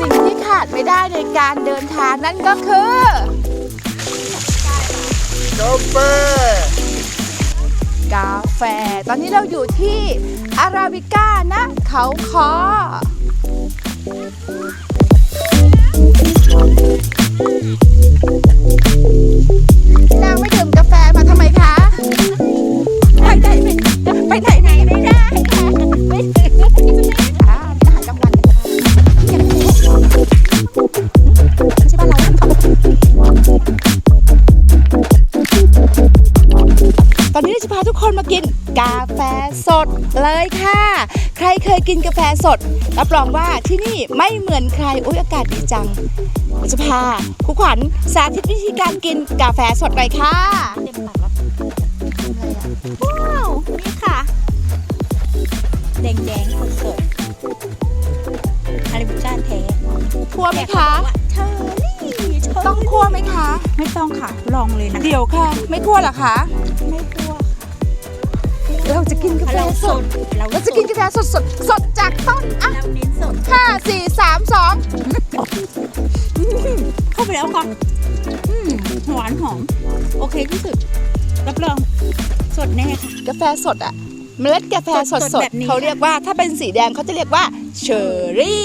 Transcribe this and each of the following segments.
สิ่งที่ขาดไม่ได้ในการเดินทางนั่นก็คือ กาแฟ กาแฟ ตอนนี้เราอยู่ที่อาราบิก้านะ เขาคอพี่นางไม่ดื่มกาแฟมาทำไมคะ ไปไหนไปไหนไหนไม่ได้ค่ะ สดเลยค่ะ ใครเคยกินกาแฟสด รับรองว่าที่นี่ไม่เหมือนใครอุ้ยอากาศดีจังเราจะพาครูขวัญสาธิตวิธีการกินกาแฟสดเลยค่ะเต็มปากแล้วว้าว นี่ค่ะ แดงแดงๆสดๆอาราบิก้าแท้คั่วไหมคะเชอรี่เชอรี่ต้องคั่วไหมคะ ไม่ต้องค่ะ ลองเลยนะ เดี๋ยวค่ะ ไม่คั่วเหรอคะ ไม่กลัว เราจะกินกาแฟเราสสด ด เราเราจะกินกาแฟสดสดสดจากต้นอะเราเน้นสดห้าสี่สามสองเข้าไปแล้วค่ะอืมหวานหอม โอเคที่สุด รับรอง สดแน่ค่ะ กาแฟสดอะ เมล็ดกาแฟสดสสดดๆแบบนี้ เขาเรียกว่าถ้าเป็นสีแดงเขาจะเรียกว่าเชอร์รี่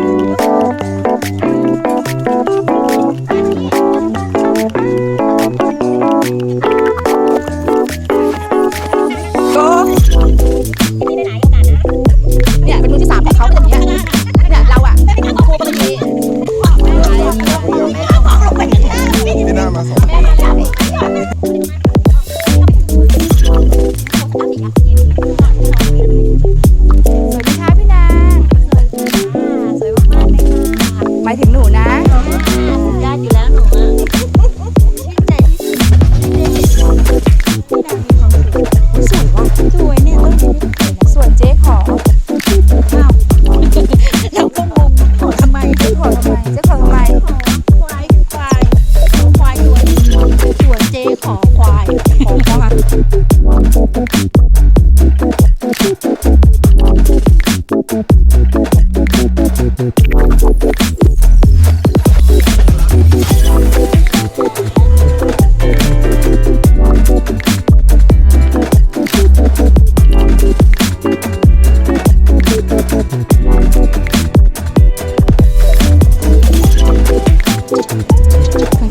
ถึงหนูนะ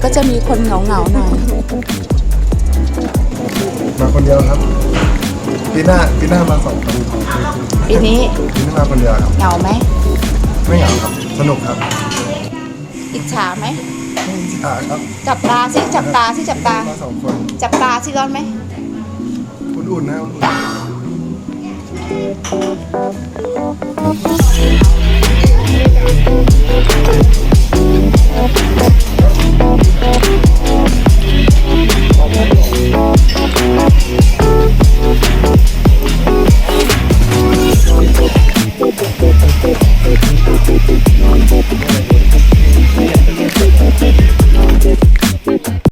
ก็จะมีคนเหงาเหงาๆหน่อย มาคนเดียวครับพี่หน้าพี่หน้ามาสองคนปีนี้พี่หน้ามาคนเดียวครับเหงาไหมไม่เหงาครับ สนุกครับอิจฉาไหมอ่าครับจับตาสิจับตาสิจับตา มาสองคนจับตาสิร้อนไหม อุ่นๆนะอุ่น